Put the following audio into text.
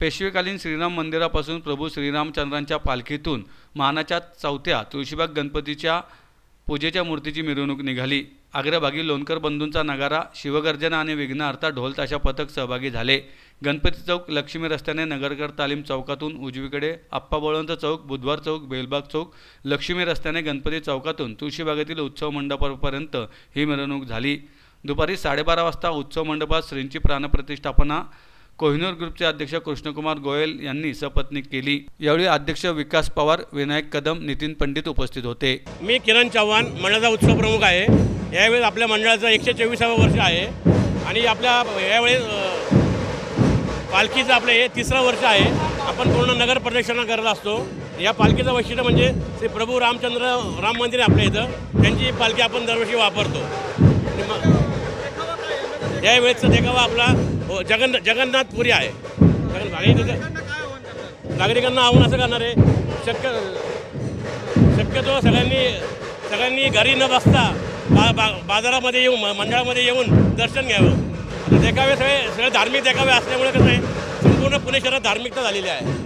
पेशवेकालीन श्रीराम मंदिरापासून प्रभू श्रीरामचंद्रांच्या पालखीतून मानाच्या चौथ्या तुळशीबाग गणपतीच्या पूजेच्या मूर्तीची मिरवणूक निघाली. आग्रभागी लोणकर बंधूंचा नगारा शिवगर्जना आणि विघ्नार्था ढोलताशा पथक सहभागी झाले. गणपती चौक लक्ष्मी रस्त्याने नगरकर तालीम चौकातून उजवीकडे आप्पा बळवंत चौक बुधवार चौक बेलबाग चौक लक्ष्मी रस्त्याने गणपती चौकातून तुळशीबागेतील उत्सव मंडपापर्यंत ही मिरवणूक झाली. दुपारी साडेबारा वाजता उत्सव मंडपात श्रींची प्राणप्रतिष्ठापना कोहिनूर ग्रुपचे अध्यक्ष कृष्णकुमार गोयल यांनी सपत्नीक केली. यावेळी अध्यक्ष विकास पवार विनायक कदम नितीन पंडित उपस्थित होते. मी किरण चव्हाण मंडळाचा उत्सव प्रमुख आहे. यावेळेस आपल्या मंडळाचं एकशे चोवीसावं वर्ष आहे. आणि आपल्या यावेळेस पालखीचं आपलं हे तिसरं वर्ष आहे. आपण पूर्ण नगर प्रदक्षिणा करत असतो. या पालखीचं वैशिष्ट्य म्हणजे श्री प्रभू रामचंद्र राम मंदिर आपल्या इथं. त्यांची पालखी आपण दरवर्षी वापरतो. आणि यावेळेसचा देखावा आपला हो, जगन जगन्नाथपुरी आहे. जगन नागरिकांना आव्हान असं करणार आहे. शक्य शक्यतो सगळ्यांनी सगळ्यांनी घरी न बसता बा बा बाजारामध्ये येऊन म- मंडळामध्ये येऊन दर्शन घ्यावं. देखावे सगळे सगळे धार्मिक देखावे असल्यामुळे कसं आहे संपूर्ण पुणे शहरात धार्मिकता झालेली आहे.